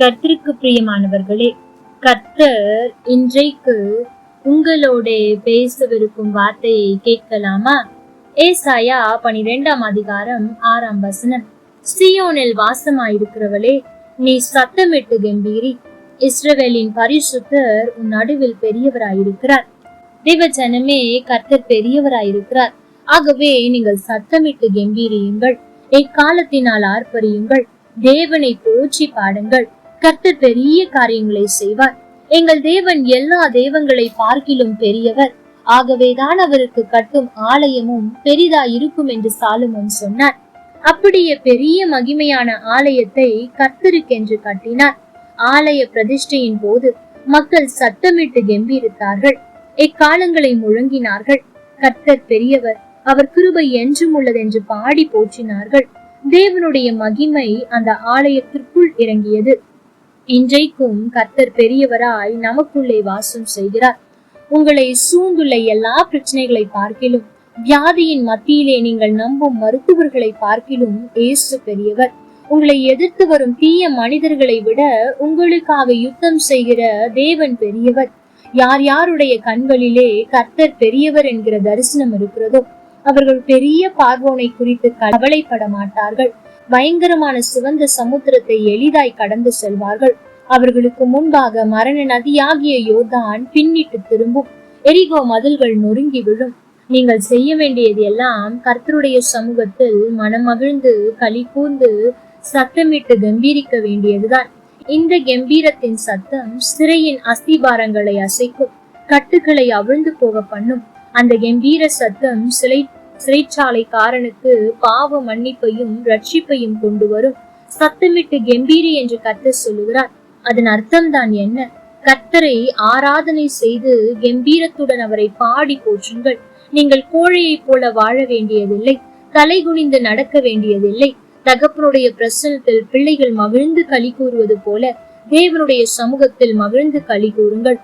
கர்த்தருக்கு பிரியமானவர்களே கர்த்தர் இன்றைக்கு உங்களோட பேசவிருக்கும் வார்த்தையை கேட்கலாமா? ஏசாயா பனிரெண்டாம் அதிகாரம் ஆறாம் வசனம். சியோனில் வாசமாயிருக்கிறவளே நீ சத்தமிட்டு கம்பீரி. இஸ்ரவேலின் பரிசுத்தர் உன் நடுவில் பெரியவராயிருக்கிறார். தேவஜனமே கர்த்தர் பெரியவராயிருக்கிறார். ஆகவே நீங்கள் சத்தமிட்டு கம்பீரியுங்கள். எக்காலத்தினால் ஆர்ப்பரியுங்கள். தேவனை போற்றி பாடுங்கள். கர்த்தர் பெரிய காரியங்களை செய்வார். எங்கள் தேவன் எல்லா தெய்வங்களை பார்க்கிலும் பெரியவர். ஆகவேதான் அவருக்கு கட்டும் ஆலயமும் பெரிதா இருக்கும் என்று சாலுமன் சொன்னார். அப்படியே பெரிய மகிமையான ஆலயத்தை கர்த்தருக்கென்று கட்டினார். ஆலய பிரதிஷ்டையின் போது மக்கள் சத்தமிட்டு கெம்பீரித்தார்கள். எக்காலங்களை முழங்கினார்கள். கர்த்தர் பெரியவர் அவர் கிருபை என்றும் உள்ளதென்று பாடி போற்றினார்கள். தேவனுடைய மகிமை அந்த ஆலயத்திற்குள் இறங்கியது. இன்றைக்கும் கர்த்தர் பெரியவராய் நமக்குள்ளே வாசம் செய்கிறார். உங்களை சூழ்ந்துள்ள எல்லா பிரச்சனைகளை பார்க்கிலும் வியாதியின் மத்தியிலே நீங்கள் நம்பும் மருத்துவர்களை பார்க்கிலும் ஏசு பெரியவர். உங்களை எதிர்த்து வரும் தீய மனிதர்களை விட உங்களுக்காக யுத்தம் செய்கிற தேவன் பெரியவர். யார் யாருடைய கண்களிலே கர்த்தர் பெரியவர் என்கிற தரிசனம் இருக்கிறதோ அவர்கள் பெரிய பார்வோனை குறித்து கவலைப்பட மாட்டார்கள். பயங்கரமான சிவந்த சமுத்திரத்தை எளிதாய் கடந்து செல்வார்கள். அவர்களுக்கு முன்பாக மரண நதியாகிய யோதான் பின்னிட்டு திரும்பும். எரிகோ மதில்கள் நொறுங்கி விழும். நீங்கள் செய்ய வேண்டியது எல்லாம் கர்த்தருடைய சமூகத்தில் மனமகிழ்ந்து களி கூர்ந்து சத்தமிட்டு கம்பீரிக்க வேண்டியதுதான். இந்த கம்பீரத்தின் சத்தம் சிறையின் அஸ்திபாரங்களை அசைக்கும். கட்டுகளை அவிழ்ந்து போக பண்ணும். அந்த கம்பீர சத்தம் சிலை சிறைச்சாலைக்காரனுக்கு பாவ மன்னிப்பையும் ரட்சிப்பையும் கொண்டு வரும். சத்தமிட்டு கம்பீரி என்று கர்த்தர் சொல்லுகிறார். அதன் அர்த்தம் தான் என்ன? கர்த்தரை ஆராதனை செய்து கம்பீரத்துடன் அவரை பாடி போற்றுங்கள். நீங்கள் கோழையைப் போல வாழ வேண்டியதில்லை. தலை குனிந்து நடக்க வேண்டியதில்லை. தகப்பனுடைய பிரசனத்தில் பிள்ளைகள் மகிழ்ந்து களி கூறுவது போல தேவனுடைய சமூகத்தில் மகிழ்ந்து களி கூறுங்கள்.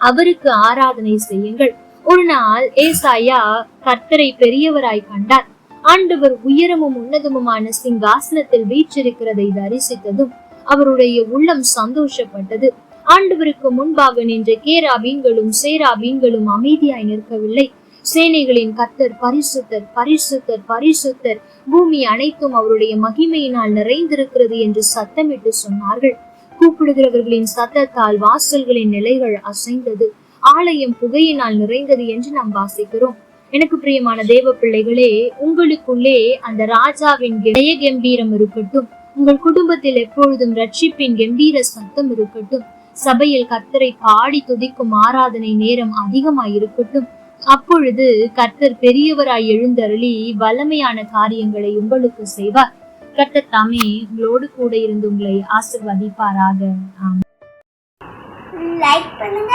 அவருக்கு ஆராதனை செய்யுங்கள். ஒரு நாள் ஏசாயா கர்த்தரை பெரியவராய் கண்டார். ஆண்டவர் உயரமும் உன்னதமுமான சிங்காசனத்தில் வீற்றிருக்கிறதை தரிசித்ததும் அவருடைய உள்ளம் சந்தோஷப்பட்டது. ஆண்டவருக்கு முன்பாக நின்ற கேராபீன்களும் சேராபீன்களும் அமைதியாய் நிற்கவில்லை. சேனைகளின் கத்தர் பரிசுத்தர் பரிசுத்தர் பரிசுத்தர். பூமி அனைத்தும் அவருடைய மகிமையினால் நிறைந்திருக்கிறது என்று சத்தமிட்டு சொன்னார்கள். கூப்பிடுகிறவர்களின் சத்தத்தால் வாசல்களின் நிலைகள் அசைந்தது. ஆலயம் புகையினால் நிறைந்தது என்று நாம் வாசிக்கிறோம். எனக்கு பிரியமான தேவ பிள்ளைகளே உங்களுக்குள்ளே அந்த ராஜாவின் இடைய கம்பீரம் இருக்கட்டும். உங்கள் குடும்பத்தில் எப்பொழுதும் ரட்சிப்பின் கம்பீர சத்தம் இருக்கட்டும். சபையில் கர்த்தரை பாடி துதிக்கும் ஆராதனை நேரம் அதிகமாய் இருக்கட்டும். அப்பொழுது கர்த்தர் பெரியவராய் எழுந்தருளி வல்லமையான காரியங்களை உங்களுக்கு செய்வார். கர்த்தர் தாமே உங்களோடு கூட இருந்து உங்களை ஆசிர்வதிப்பாராக. லைக் பண்ணுங்க.